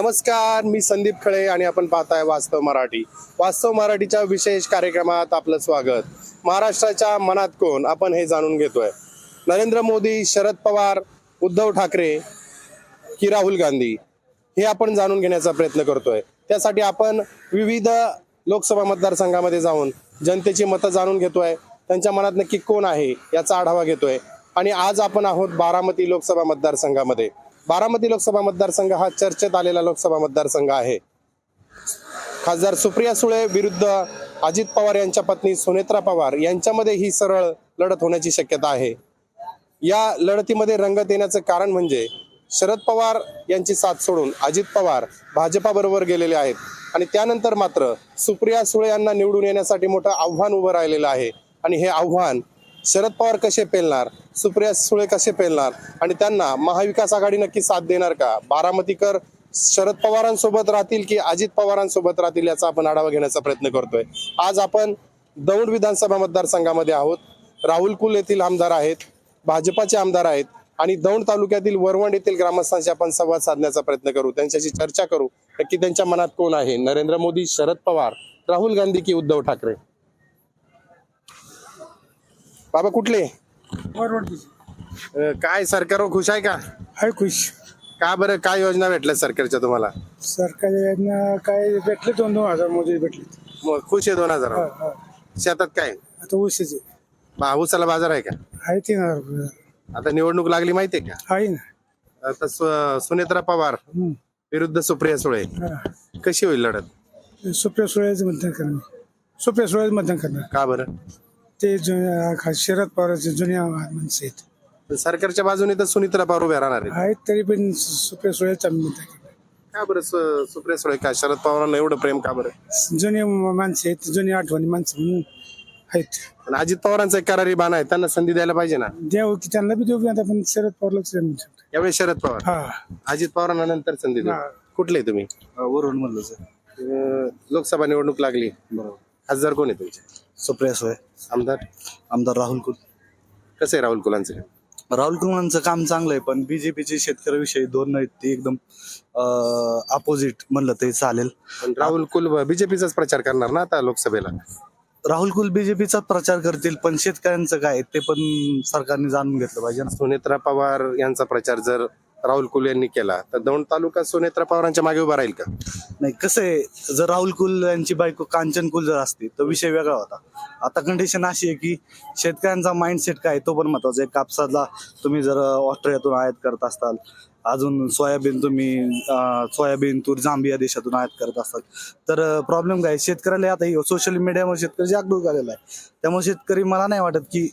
नमस्कार मी संदीप खळे आणि आपण पाहताय वास्तव मराठी. वास्तव मराठीच्या विशेष कार्यक्रमात आपलं स्वागत. महाराष्ट्राच्या मनात कोण? आपण हे जाणून घेतोय. नरेंद्र मोदी शरद पवार उद्धव ठाकरे की राहुल गांधी हे आपण जाणून घेण्याचा प्रयत्न करतोय. त्यासाठी आपण विविध लोकसभा मतदारसंघामध्ये जाऊन जनतेची मतं जाणून घेतोय. त्यांच्या मनात नक्की कोण आहे याचा आढावा घेतोय. आणि आज आपण आहोत बारामती लोकसभा मतदारसंघामध्ये. बारामती लोकसभा मतदारसंघ हा चर्चेत आलेला लोकसभा मतदारसंघ आहे. खासदार सुप्रिया सुळे विरुद्ध अजित पवार यांच्या पत्नी सुनेत्रा पवार यांच्यामध्ये ही सरळ लढत होण्याची शक्यता आहे. या लढतीमध्ये रंगत येण्याचं कारण म्हणजे शरद पवार यांची साथ सोडून अजित पवार भाजपाबरोबर गेलेले आहेत आणि त्यानंतर मात्र सुप्रिया सुळे यांना निवडून येण्यासाठी मोठं आव्हान उभं राहिलेलं आहे आणि हे आव्हान शरद पवार कसे पेलणार? सुप्रिया सुळे कसे पेलणार? आणि त्यांना महाविकास आघाडी नक्की साथ देणार का? बारामतीकर शरद पवारांसोबत राहतील की अजित पवारांसोबत राहतील याचा आपण आढावा घेण्याचा प्रयत्न करतोय. आज आपण दौंड विधानसभा मतदारसंघामध्ये आहोत. राहुल कुल येथील आमदार आहेत भाजपाचे आमदार आहेत आणि दौंड तालुक्यातील वरवंड येथील ग्रामस्थांशी आपण संवाद साधण्याचा प्रयत्न करू. त्यांच्याशी चर्चा करू. नक्की त्यांच्या मनात कोण आहे? नरेंद्र मोदी शरद पवार राहुल गांधी की उद्धव ठाकरे? बाबा कुठले? अं, काय सरकारवर खुश आहे का? हाय खुश. का बरं? काय योजना भेटल्या सरकारच्या तुम्हाला? सरकारी योजना काय भेटले? दोन दोन हजार मोदी भेटले. मग खुश आहे दोन हजार. शेतात काय? आता ऊसाचे बा- ऊसाला बाजार आहे का? आहे तीन हजार रुपये. आता निवडणूक लागली माहितीये का? आहे ना. आता सु- सुनेत्रा पवार हम्म. विरुद्ध सुप्रिया सुळे. हा. कशी होईल लढत? सुप्रिया सुळ्याचं मतदान करणार. सुप्रिया सुळ्याचं मतदान करणार. का बरं? ते खा- शरद पवारचे जुन्या माणसं आहेत. सरकारच्या बाजूने तर सुनित्रा पवार उभ्या राहणार आहेत. आहेत तरी पण सुप्रिया मतदान करणार का बरं सु- सुप्रिया सुळे का? शरद पवारांना एवढं प्रेम का बरं? जुने माणसं आहेत जुनी आठवणी माणसं म्हणून आहेत. पण अजित पवारांचा एक करारी बाण आहे त्यांना संधी द्यायला पाहिजे ना? देऊ की त्यांना बी देऊ आता पण शरद पवारलाच देऊ. यावेळी शरद पवार. हा. अजित पवारांना नंतर संधी देऊ. हा. कुठले तुम्ही? वरून म्हणलं सर. अं, लोकसभा निवडणूक लागली. खासदार कोण आहे तुमचे? सुप्रिया सुळे आमदार? आमदार राहुल कुल. कसं आहे राहुल कुलांचं? राहुल कुलांचं काम चांगलं आहे पण बीजेपीचे शेतकऱ्याविषयी धोरण आहेत ते एकदम अपोजिट म्हणलं तरी चालेल. पण राहुल कुल बीजेपीचाच प्रचार करणार ना आता लोकसभेला? राहुल कुल बीजेपीचा प्रचार करतील पण शेतकऱ्यांचं काय आहे ते पण सरकारने जाणून घेतलं पाहिजे ना. सुनेत्रा पवार यांचा प्रचार जर राहुल कुल यांनी केला. तर दौंड तालुका सुनेत्रा पवारांच्या मागे उभा राहील का? नाही कसं आहे जर राहुल कुल यांची बायको कांचन कुल जर असती तर विषय वेगळा होता. आता कंडिशन अशी आहे की शेतकऱ्यांचा माइंडसेट काय आहे तो पण महत्त्वाचा आहे. कापसाला तुम्ही जर ऑस्ट्रेलियातून आयात करत असाल अजून सोयाबीन तुम्ही सोयाबीन तूर जांबिया देशातून आयात करत असतात तर प्रॉब्लेम काय आहे? शेतकऱ्याला आता सोशल मीडियामुळे शेतकरी जागरूक झालेला आहे. त्यामुळे शेतकरी मला नाही वाटत की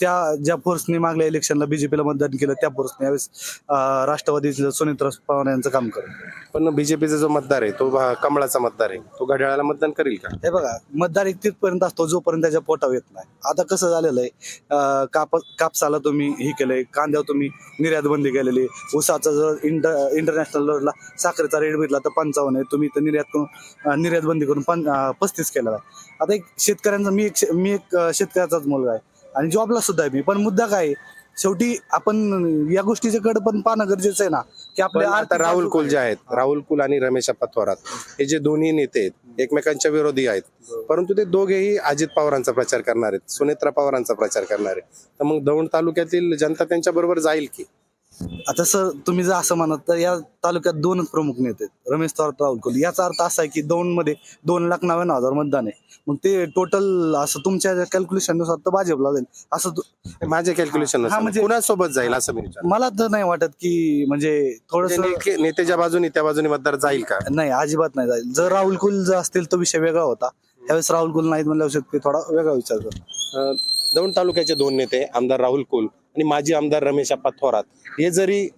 त्या ज्या फोर्सने मागल्या इलेक्शनला बीजेपीला मतदान केलं त्या फोर्सने यावेळेस अं, राष्ट्रवादीचं सुनीत्रा पवार यांचं काम करेल. पण बीजेपीचा जो मतदार आहे तो भा- कमळाचा मतदार आहे. तो घड्याळाला मतदान करेल का? हे बघा मतदार एक तिथपर्यंत असतो जोपर्यंत त्याच्या पोटावर येत नाही. आता कसं झालेलं आहे अं, काप कापसाला तुम्ही हे केलंय कांद्यावर तुम्ही निर्यात बंदी केलेली ऊसाचा जर इंटर इंटरनॅशनल लेवलला साखरेचा रेट भेटला तर पंचावन्न आहे. तुम्ही तर निर्यात करून अं, निर्यात बंदी करून पं अं, पस्तीस केलेला आहे. आता एक शेतकऱ्यांचा मी एक शे- मी एक अं, शेतकऱ्याचाच मुलगा आहे. आणि जॉबला सुद्धा आहे मी पण मुद्दा काय आहे? शेवटी आपण या गोष्टीच्या कडे पण पाहणं गरजेचं आहे ना की पण आपल्या आता आर्थिक राहुल बाजू कुल काय? जे आहेत राहुल कुल आणि रमेश अप्पा थोरात हे जे दोन्ही नेते आहेत एकमेकांच्या विरोधी आहेत परंतु ते दोघेही अजित पवारांचा प्रचार करणार आहेत सुनेत्रा पवारांचा प्रचार करणार आहेत तर मग दौंड तालुक्यातील जनता त्यांच्या बरोबर जाईल की आता सर तुम्ही जर असं म्हणत तर या तालुक्यात दोनच प्रमुख नेते आहेत, रमेश थोरात राहुल कोहली याचा अर्थ असा आहे की दोन मध्ये दोन लाख नव्याण्णव हजार मतदान आहे. मग ते टोटल असं तुमच्या कॅल्क्युलेशननुसार तर भाजपला जाईल. असं तु- माझे कॅल्क्युलेशन हा, म्हणजे- कुणासोबत जाईल असं मी विचारतो. मला तर नाही वाटत की म्हणजे थोडस म्हणजे नेते- नेत्याच्या बाजूने त्या बाजूने मतदार जाईल का? नाही अजिबात नाही जाईल. जर राहुल कुल जर असतील तर विषय वेगळा होता. त्यावेळेस राहुल कुल नाहीत म्हणल्यावर शेतकरी थोडा वेगळा विचार करतो. अं, दौंड तालुक्याचे दोन नेते आमदार राहुल कुल आणि माजी आमदार रमेश अप्पा थोरात हे जरी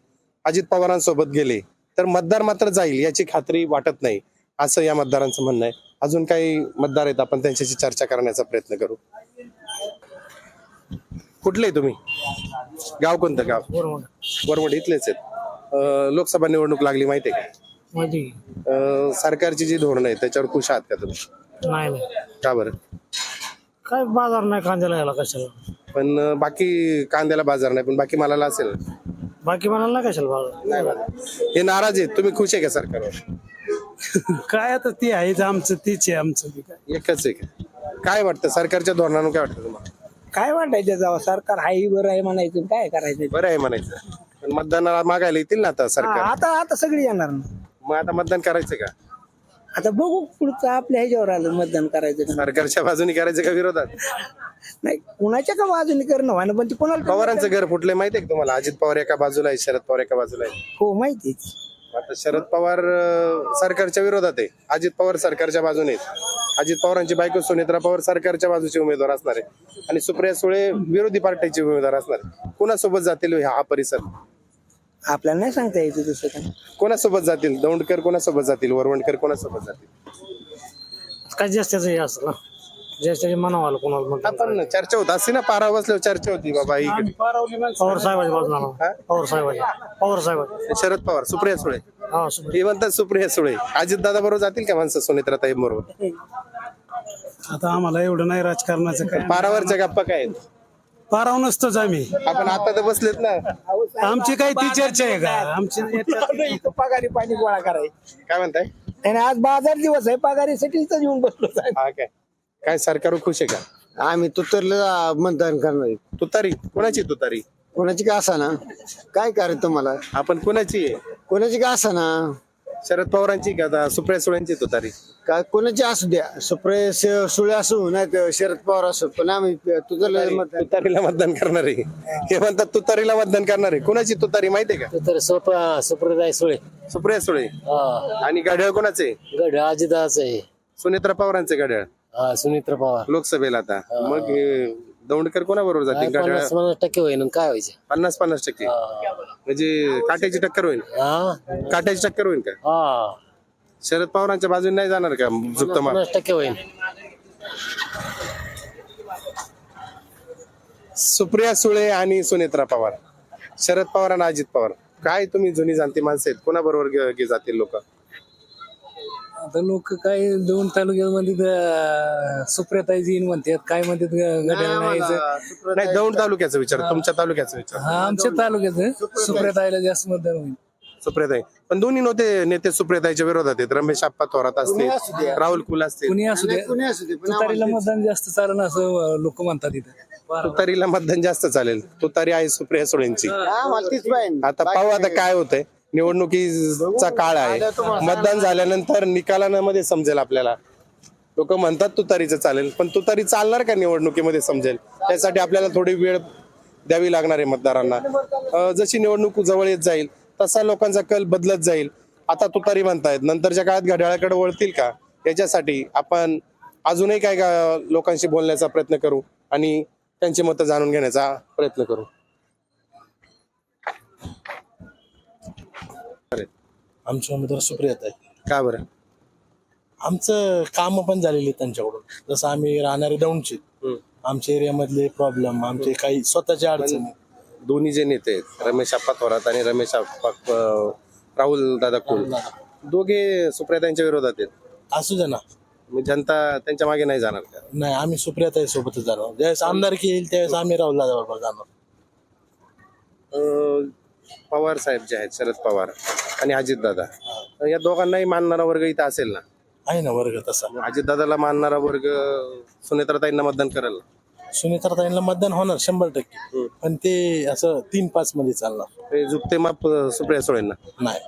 अजित पवारांसोबत गेले तर मतदार मात्र जाईल याची खात्री वाटत नाही असं या मतदारांचं म्हणणं आहे. अजून काही मतदार आहेत आपण त्यांच्याशी चर्चा करण्याचा प्रयत्न करू. कुठले तुम्ही? गाव कोणतं गाव? वरवड इथलेच आहेत. लोकसभा निवडणूक लागली माहिती आहे का? सरकारची जी धोरणं आहेत त्याच्यावर खुश आहात का तुम्ही? नाही का बरं? काय बाजार नाही कांद्याला याला कशाला? पण अं, बाकी कांद्याला बाजार नाही पण बाकी मालाला असेल. बाकी म्हणाल ना कशाला बाबा नाही. हे नाराज आहेत. तुम्ही खुश आहे का सरकारवर? काय आता ते आहे आमचं तेच आहे आमचं काय. एकच आहे का? काय वाटतं? सरकारच्या धोरणानं काय वाटतं तुम्हाला? काय वाटायचं जावं? सरकार हाय बरं आहे म्हणायचं काय करायचं? बरं आहे म्हणायचं. पण मतदानाला मागायला येतील ना आता सरकार? आता आता सगळी येणार ना. मग आता मतदान करायचं का? आता बघू पुढचं आपल्या ह्याच्यावर आलं मतदान करायचं का. सरकारच्या बाजूने करायचं का विरोधात? नाही कुणाच्या का बाजूने करणं व्हायला पण ते कोणाला पवारांचं घर फुटलंय माहितीये का तुम्हाला? अजित पवार एका बाजूला आहे शरद पवार एका बाजूला आहे. हो माहिती आहे. आता शरद पवार अं, सरकारच्या विरोधात आहे. अजित पवार सरकारच्या बाजूने आहेत. अजित पवारांची बायको सुनेत्रा पवार सरकारच्या बाजूचे उमेदवार असणार आहे. आणि सुप्रिया सुळे विरोधी पार्टीचे उमेदवार असणार आहे. कोणासोबत जातील हा परिसर? आपल्याला नाही सांगता येते तसं काय कोणासोबत जातील? दौंडकर कोणासोबत जातील? वरवणकर कोणासोबत जातील? काय जास्तीचं हे असं ना जास्त म्हणावं आलं कोणाला मग आपण चर्चा होत. असते ना पारा बसल्यावर चर्चा होती बाबा ही. पवार साहेबाच्या बाजूला हा? पवार साहेबाच्या. पवार साहेब. शरद पवार सुप्रिया सुळे. हा हे म्हणतात सुप्रिया सुळे. अजित दादा बरोबर जातील का माणसं? सुनेत्रा ताई बरोबर. आता आम्हाला एवढं नाही राजकारणाचं काय. पारावरच्या गप्पा काय आहेत? पाराव नसतोच आम्ही आपण आता तर बसलेत ना. आमची काही ती चर्चा आहे का? आमची पगारी पाणी गोळा करायची काय म्हणताय? आणि आज बाजार दिवस आहे पगारीसाठी इथं येऊन बसलो हा काय? काय सरकारवर खुश आहे का? आम्ही तुतरला मतदान करणार आहे. तुतारी? कोणाची तुतारी? कोणाची का असा ना? काय करायचं तुम्हाला? आपण कोणाची आहे? कोणाची का असा ना? शरद पवारांची का? आता सुप्रिया सुळ्यांची तुतारी काय कोणाची असू द्या. सुप्रे सुळे असू नाही तर शरद पवार असू पण आम्ही तुतरला मतदान तुतारीला मतदान करणार. आहे हे म्हणतात तुतारीला मतदान करणार. आहे कोणाची तुतारी माहितीये का? तर सोपा सुप्रदाय सुळे. सुप्रिया सुळे. हा. आणि गाड्याळ कोणाचे? गड अजिदाच आहे सुनेत्रा पवारांचे गाड्याळ हा सुनित्र पवार. लोकसभेला आता. मग हे दौंडकर कोणाबरोबर जातील? पन्नास पन्नास टक्के होईन आणि काय व्हायचे? पन्नास पन्नास टक्के. म्हणजे काट्याची टक्कर होईल हा. काट्याची टक्कर होईल का? हा. शरद पवारांच्या बाजूने नाही जाणार का माप पन्नास टक्के होईन. सुप्रिया सुळे आणि सुनेत्रा पवार. शरद पवार आणि अजित पवार. काय तुम्ही जुनी जाणती माणसं आहेत? कोणाबरोबर गे- गे जातील लोक? आता लोक काय दोन तालुक्यामध्ये सुप्रियाताई येईन म्हणतात. काय म्हणतात ग- गड्याला नाही यायचं. नाही दौंड तालुक्याचा विचार तुमच्या तालुक्याचा विचार. हा आमच्या तालुक्यात सुप्रियाताईला जास्त मतदान होईल. सुप्रियाताई पण दोन्ही नव्हते नेते सुप्रियाताईच्या विरोधात आहेत. रमेश आप्पा थोरात असतील राहुल कुल असतील. कुणी असू दे कोणी असू दे पण तुतारीला मतदान जास्त चालन असं लोक म्हणतात इथं. तुतारीला मतदान जास्त चालेल. तुतारी आहे सुप्रिया सुळेंची. आम्हाला तीच पाहिजे. आता पाहू आता काय होतंय. निवडणुकीचा काळ आहे. मतदान झाल्यानंतर निकालांमध्ये समजेल आपल्याला. लोक म्हणतात तुतारीचं चालेल पण तुतारी चालणार का निवडणुकीमध्ये समजेल? त्यासाठी आपल्याला थोडी वेळ द्यावी लागणार आहे मतदारांना. जशी निवडणूक जवळ येत जाईल तसा लोकांचा कल बदलत जाईल. आता तुतारी म्हणतायत नंतरच्या काळात घड्याळाकडे वळतील का? याच्यासाठी आपण अजूनही काय लोकांशी बोलण्याचा प्रयत्न करू आणि त्यांची मतं जाणून घेण्याचा प्रयत्न करू. आमचे उमेदवार सुप्रियात आहे का बरं? आमचं काम पण झालेली आहेत त्यांच्याकडून. जसं आम्ही राहणारे दौंडचे. आमच्या एरियामधले प्रॉब्लेम आमचे काही स्वतःच्या अडचणी. दोन्ही जे नेते आहेत रमेश आप्पा थोरात आणि रमेश आप्पा अं, राहुल दादा कुल. दोघे सुप्रियातांच्या विरोधात आहेत. असू दे ना. मग जनता त्यांच्या मागे नाही जाणार का? नाही आम्ही सुप्रियाताई सोबतच जाणार. ज्यावेळेस आमदारकी येईल त्यावेळेस आम्ही राहुल दादा बरोबर जाणार. अं, पवार साहेब जे आहेत शरद पवार आणि अजित दादा या दोघांनाही मानणारा वर्ग इथं असेल ना? आहे ना वर्ग तसा. अजित दादाला मानणारा वर्ग सुनेत्राताईंना मतदान करेल ना सुनीताताईंना मतदान होणार शंभर टक्के. पण ते असं तीन पाच मध्ये चालणार. हे जुप्ते माप अं, सुप्रिया सुळेंना? नाही.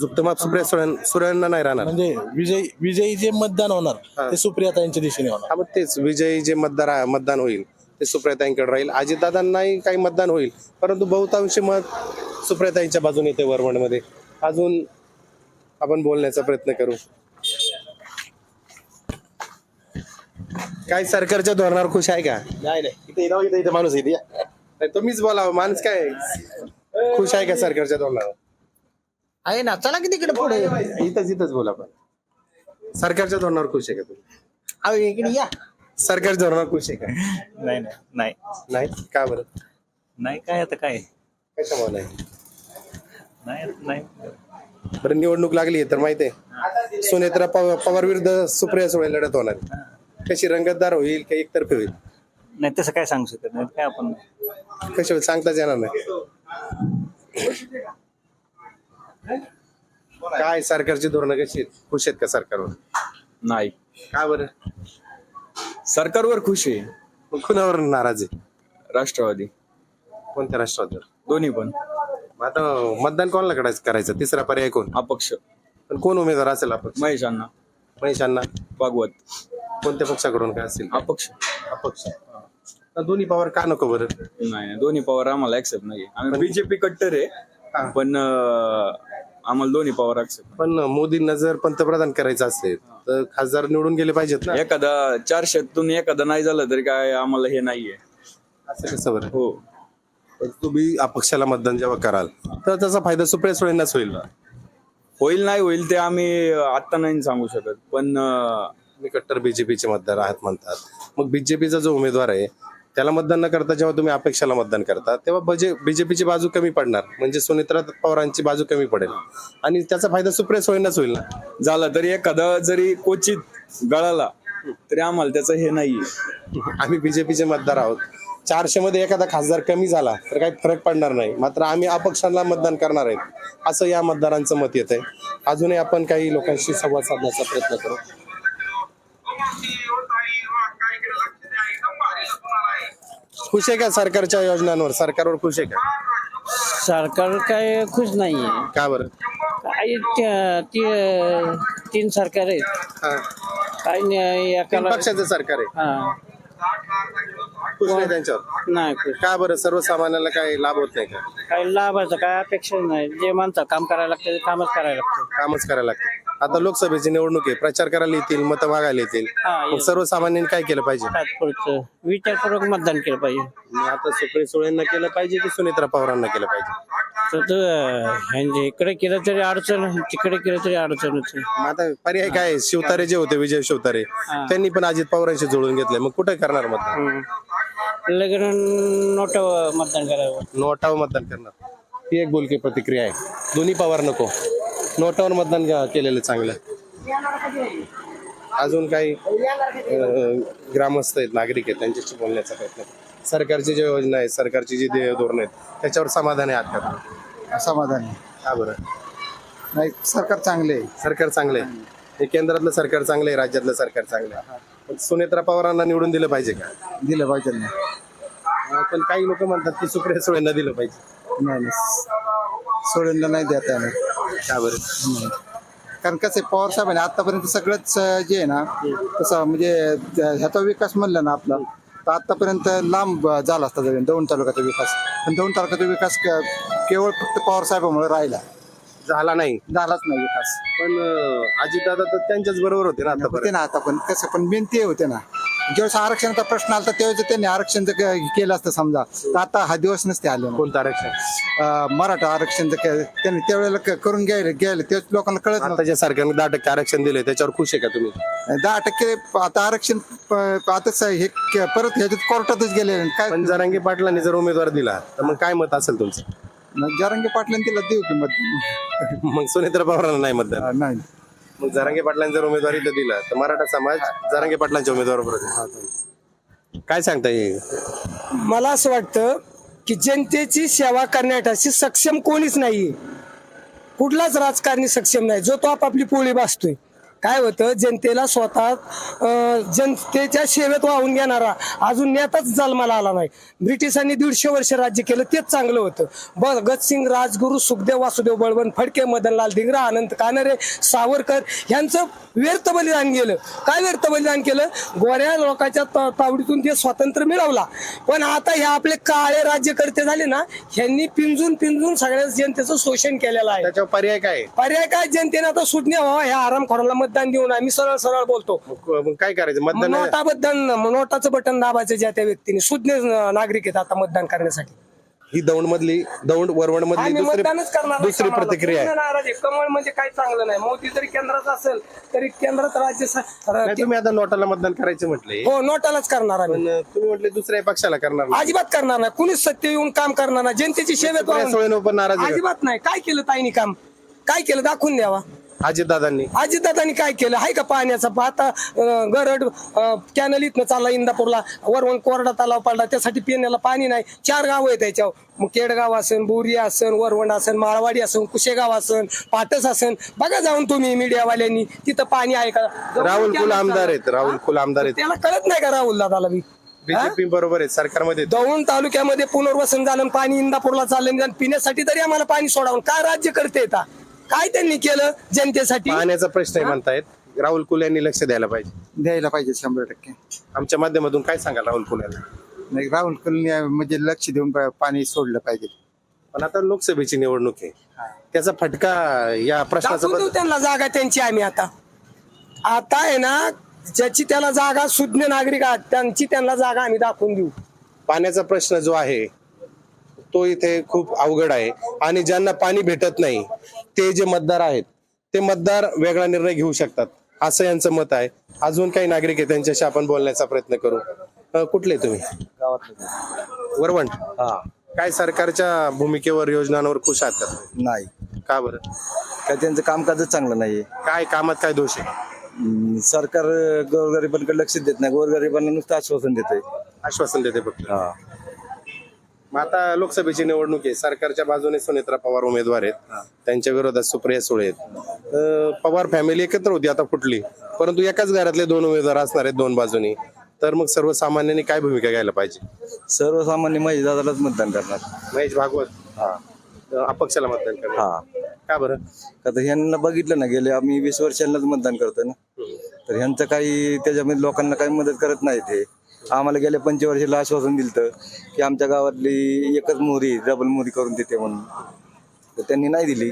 जुप्ते माप सुप्रिया सुळें सुळेंना नाही राहणार. म्हणजे विजयी विजयी जे मतदान होणार ते सुप्रियाताईंच्या दिशेने होणार. हा मग तेच. विजयी जे मतदार मतदान होईल ते सुप्रियाताईंकडे राहील. अजितदादांनाही काही मतदान होईल परंतु बहुतांशी मत सुप्रियाताईंच्या बाजूने येते वरवणमध्ये. अजून आपण बोलण्याचा प्रयत्न करू. काय सरकारच्या धोरणावर खुश आहे का? नाही नाही. इथे इथे इथे माणूस इथे नाही, तुम्हीच बोलावं. माणूस काय खुश आहे का सरकारच्या धोरणावर? आहे ना. चला की तिकडे पुढे. इथंच इथंच बोला पण. सरकारच्या धोरणावर खुश आहे का तुम्ही? अहो इकडे या. सरकारच्या धोरणावर खुश आहे का? नाही नाही नाही. नाही? का बरं? नाही काय आता काय? कशामुळे नाही? नाही नाही. बरं निवडणूक लागली आहे तर माहिती आहे. सुनेत्रा पव- पवार विरुद्ध सुप्रिया सुळे लढत होणार आहे. कशी रंगतदार होईल का एकतर्फी होईल? नाही तसं काय सांगू शकत नाही. काय आपण कशी होईल सांगताच येणार नाही. काय सरकारची धोरणं कशी आहेत? खुश आहेत का सरकारवर? नाही. का बरं? सरकारवर खुश आहे. मग कुणावर नाराज आहे? राष्ट्रवादी. कोणत्या राष्ट्रावर दोन्ही पण. मग आता मतदान कोणाला करायचं? करायचं. तिसरा पर्याय कोण? अपक्ष. पण कोण उमेदवार असेल आपण महेश अण्णा. महेशांना भागवत. कोणत्या पक्षाकडून काय असेल? अपक्ष. अपक्ष. दोन्ही पवार का नको बरं? नाही नाही, दोन्ही पवार आम्हाला ऍक्सेप्ट नाही. आम्ही बीजेपी कट्टर हा. आहे पण अं, आम्हाला दोन्ही पवार ऍक्सेप्ट पण मोदींना जर पंतप्रधान करायचं असेल तर खासदार निवडून गेले पाहिजेत ना? एखादा चारशेतून एखादा नाही झालं तरी काय आम्हाला हे नाहीये. असं कसं बरं? हो. पण तुम्ही अपक्षाला मतदान जेव्हा कराल तर त्याचा फायदा सुप्रिया सुळेंनाच होईल ना? होईल नाही होईल ते आम्ही आता नाही सांगू शकत. पण अं, तुम्ही कट्टर बीजेपीचे मतदार आहात म्हणतात. मग बीजेपीचा जो उमेदवार आहे त्याला मतदान न करता जेव्हा तुम्ही अपेक्षाला मतदान करता तेव्हा बजे बीजेपीची बाजू कमी पडणार. म्हणजे सुनेत्रा पवारांची बाजू कमी पडेल. आणि त्याचा फायदा सुप्रिया सुळेंनाच होईल ना. झालं तरी एखादा जरी क्वचित गळाला तरी आम्हाला त्याचं हे नाहीये. आम्ही बीजेपीचे मतदार आहोत. चारशे मध्ये एखादा खासदार कमी झाला तर काही फरक पडणार नाही. मात्र आम्ही अपक्षांना मतदान करणार आहेत असं या मतदारांचं मत येत आहे अजूनही आपण काही लोकांशी संवाद साधण्याचा प्रयत्न करू. खुश आहे का सरकारच्या योजनांवर? सरकारवर खुश आहे का? सरकार काय खुश नाहीये का बरं? त्या- ती- तीन सरकार आहेत. हा. काय न- तीन एकाला पक्षाचं सरकार आहे. हा. खुश नाही त्यांच्यावर? नाही खुश. का बरं? सर्वसामान्याला काही लाभ होत नाही का? काही लाभाचं काय अपेक्षा नाही. जे माणसं काम करायला लागतं ते कामच करायला लागतं. कामच करायला लागतं. आता लोकसभेची निवडणूक आहे. प्रचार करायला येतील मतं मागायला येतील. हा मग. सर्वसामान्यांनी काय केलं पाहिजे? विचारपूर्वक मतदान केलं पाहिजे. मग आता सुप्रिया सुळेंना केलं पाहिजे की सुनेत्रा पवारांना केलं पाहिजे? तर ते ह्यांचे इकडे केलं तरी अडचण तिकडे केलं तरी अडचणच आहे. मग आता पर्याय काय आहे? शिवतारे जे होते विजय शिवतारे त्यांनी पण अजित पवारांशी जुळून घेतलंय. मग कुठे करणार मतदान? हम्म. लगेच नोट मतदान करावं. नोटावर मतदान करणार. ही एक बोलकी प्रतिक्रिया आहे. दोन्ही पवार नको. नोटावर मतदान केलेलं चांगलं. अजून काही ग्रामस्थ आहेत नागरिक आहेत त्यांच्याशी बोलण्याचा प्रयत्न करू. सरकारची जी योजना आहे सरकारची जी ध्येय धोरण आहेत त्याच्यावर समाधानी आहात का तुम्ही? समाधान का बरं? नाही सरकार चांगले आहे. सरकार चांगलं आहे. हे केंद्रातलं सरकार चांगलं आहे राज्यातलं सरकार चांगलं आहे. पण सुनेत्रा पवारांना निवडून दिलं पाहिजे का? दिलं पाहिजे ना. पण काही लोक म्हणतात की सुप्रिया सुळेंना दिलं पाहिजे. नाही नाही. सोडून नाही देता येणार. का बरं? कारण कसं आहे, पवार साहेबांनी आतापर्यंत सगळंच जे आहे ना तसं म्हणजे ह्याचा विकास म्हणला ना आपला तर आतापर्यंत लांब झाला असता दौंड तालुक्याचा विकास. पण दौंड तालुक्याचा विकास केवळ फक्त पवार साहेबांमुळे राहिला. झाला नाही. झालाच नाही विकास. पण अजित दादा तर त्यांच्याच बरोबर होते ना होते आतापर्यंत. ना आता पण कसं पण मेन ते होते ना. ज्यावेळेस आरक्षणाचा प्रश्न आला त्यावेळेस त्यांनी आरक्षण जर के- केलं असतं समजा तर आता हा दिवस नसते आले मग. कोणतं आरक्षण? अं, मराठा आरक्षण जर के- त्यांनी त्यावेळेला क- करून घ्यायला गेले तेच लोकांना कळत नव्हतं. आता ज्या सरकारने दहा टक्के आरक्षण दिले त्याच्यावर खुश आहे का तुम्ही? दहा टक्के आता आरक्षण प- आता स- हे के- परत ह्याच्यात कोर्टातच गेले. काय पण जरांगे पाटलांनी जर उमेदवार दिला तर मग काय मत असेल तुमचं? जरांगे पाटलांनी तिला देऊ किंमत मग सुनेत्र पवारांना नाही मतदान नाही. मग जरांगे पाटलांनी जर उमेदवारी इथं दिला तर मराठा समाज जरांगे पाटलांच्या उमेदवाराबरोबर काय सांगता येईल? मला असं वाटतं की जनतेची सेवा करण्यासाठी सक्षम कोणीच नाहीये. कुठलाच राजकारणी सक्षम नाही. जो तो आपापली पोळी भासतोय. काय होतं जनतेला स्वतः जनतेच्या सेवेत वाहून घेणारा अजून नेताच जन्माला आला नाही. ब्रिटिशांनी दीडशे वर्ष राज्य केलं तेच चांगलं होतं. भगतसिंग राजगुरू सुखदेव वासुदेव बळवंत फडके मदनलाल धिंगरा अनंत कानरे सावरकर यांचं व्यर्थ बलिदान गेलं. काय व्यर्थ बलिदान केलं? गोऱ्या लोकांच्या तावडीतून ते स्वातंत्र्य मिळवला. पण आता हे आपले काळे राज्यकर्ते झाले ना ह्यांनी पिंजून पिंजून सगळ्या जनतेचं शोषण केलेलं आहे. त्याच्यावर पर्याय काय? पर्याय काय? जनतेने आता सुटणे व्हावा ह्या आरामखोराला मतदान देऊ नये मी सरळ सरळ बोलतो. मग मग काय करायचं? मतदान नोटाबद्दल नोटाचं बटन दाबायचं ज्या त्या व्यक्तीने. सुज्ञ नागरिक आहेत आता मतदान करण्यासाठी. ही दौंड मधली दौंड वरवण मधली आम्ही मतदानच दुसरी करणार दुसरी प्रतिक्रिया आहे. नाराज आहे. कमळ म्हणजे काही चांगलं नाही. मोदी जरी केंद्रात असेल तरी केंद्रात राज्य स- नाही, तुम्ही आता नोटाला मतदान करायचं म्हटले. हो नोटालाच करणार आम्ही. पण तुम्ही म्हटले दुसऱ्या पक्षाला करणार नाही. अजिबात करणार नाही. कुणीच सत्य येऊन काम करणार नाही. जनतेची सेवेत सुप्रिया वाहून- सुळेंवर पण नाराज आहे. का? अजिबात नाही. काय केलं ताईनी काम? काय केलं? दाखवून द्यावा. अजितदादांनी अजितदादांनी काय केलं? आहे का पाण्याचा आता गरड कॅनल इथनं चालला इंदापूरला. वरवण कोरडा तलाव पडला. त्यासाठी पिण्याला पाणी नाही. चार गाव आहे त्याच्यावर. मग केडगाव असन बोरी असन वरवण असन माळवाडी असन कुशेगाव असन पाटस असन. बघा जाऊन तुम्ही मीडियावाल्यांनी. तिथं पाणी आहे का? राहुल कुल आमदार आहेत राहुल कुल आमदार आहेत. त्याला कळत नाही का राहुल दादाला बी? बीजेपी बरोबर आहेत सरकारमध्ये. दौंड तालुक्यामध्ये पुनर्वसन झालं पाणी इंदापूरला चाललं पिण्यासाठी तरी आम्हाला पाणी सोडावं. काय राज्य करते येता काय त्यांनी केलं जनतेसाठी? पाण्याचा प्रश्न आहे म्हणतायत. राहुल कुल यांनी लक्ष द्यायला पाहिजे. द्यायला पाहिजे शंभर टक्के. आमच्या माध्यमातून काय सांगाल राहुल कुल यांना नाही राहुल कुलने म्हणजे लक्ष देऊन पा- पाणी सोडलं पाहिजे. पण आता लोकसभेची निवडणूक आहे. त्याचा फटका या प्रश्नाचा दाखवून देऊ त्यांना जागा त्यांची आम्ही आता. आता आहे ना ज्याची त्याला जागा सुज्ञ नागरिक आहेत त्यांची त्यांना जागा आम्ही दाखवून देऊ. पाण्याचा प्रश्न जो आहे तो इथे खूप अवघड आहे. आणि ज्यांना पाणी भेटत नाही ते जे मतदार आहेत ते मतदार वेगळा निर्णय घेऊ शकतात असं यांचं मत आहे. अजून काही नागरिक आहेत त्यांच्याशी आपण बोलण्याचा प्रयत्न करू. अं, कुठले तुम्ही? वरवंट काय सरकारच्या भूमिकेवर योजनांवर खुश आहात का? नाही. का बरं? काय त्यांचं कामकाजच चांगलं नाहीये. काय कामात काय दोष आहे? सरकार गोरगरिबांकडे लक्ष देत नाही. गोरगरिबांना नुसतं आश्वासन देत आश्वासन देते फक्त. मग आता लोकसभेची निवडणूक आहे. सरकारच्या बाजूने सुनेत्रा पवार उमेदवार आहेत. त्यांच्या विरोधात सुप्रिया सुळे आहेत. पवार फॅमिली एकत्र होती आता फुटली परंतु एकाच घरातले दोन उमेदवार असणार आहेत दोन बाजूनी. तर मग सर्वसामान्यांनी काय भूमिका घ्यायला पाहिजे? सर्वसामान्य महिला दादालाच मतदान करणार. महेश भागवत? अं, अपक्षाला मतदान करणार. हा. का बरं? आता ह्यांना बघितलं ना गेले आम्ही वीस वर्षांनाच मतदान करतोय ना. तर ह्यांचं काही त्याच्यामध्ये लोकांना काही मदत करत नाही ते. आम्हाला गेल्या पंचवर्षीला आश्वासन दिलं की आमच्या गावातली एकच मोहरी डबल मोहरी करून देते म्हणून. तर त्यांनी नाही दिली.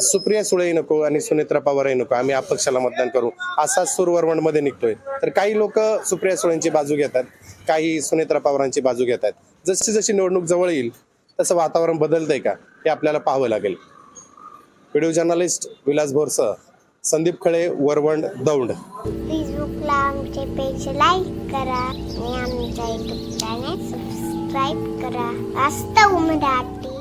सुप्रिया सुळेही नको आणि सुनेत्रा पवारही नको. आम्ही अपक्षाला मतदान करू. असा सूरमध्ये निघतोय. तर काही लोक सुप्रिया सुळेंची बाजू घेतात. काही सुनेत्रा पवारांची बाजू घेतात. जशी जशी निवडणूक जवळ येईल तसं वातावरण बदलतंय का? हे आपल्याला पाहावं लागेल. व्हिडिओ जर्नलिस्ट विलास भोरसह संदीप खळे वरवंड दौंड. फेसबुकला आमचे पेज लाईक करा आणि आमच्या युट्यूब चॅनल सबस्क्राईब करा. वास्तव मराठी